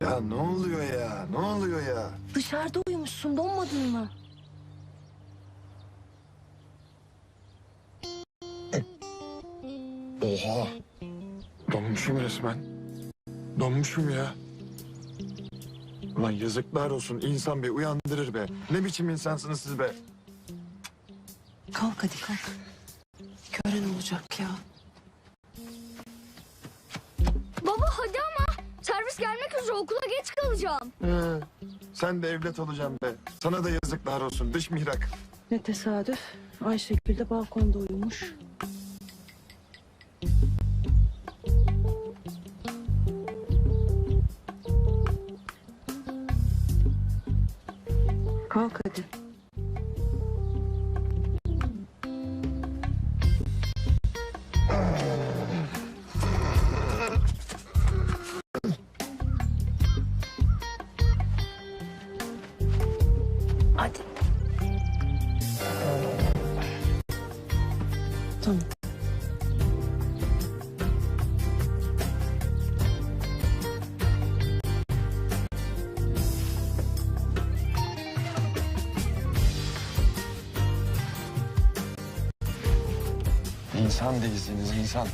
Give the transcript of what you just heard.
Ya ne oluyor ya? Ne oluyor ya? Dışarıda uyumuşsun donmadın mı? Oha. Donmuşum resmen. Donmuşum ya. Ulan yazıklar olsun. insan be uyandırır be. Ne biçim insansınız siz be? Kalk hadi kalk. Gören olacak ya. Baba hadi ama. Okula geç kalacağım. Ee, sen de evlat olacaksın be. Sana da yazıklar olsun. Dış mihrak. Ne tesadüf. Ayşegül de balkonda uyumuş. Kalk hadi. Hadi. Tamam. İnsan değilsiniz insan.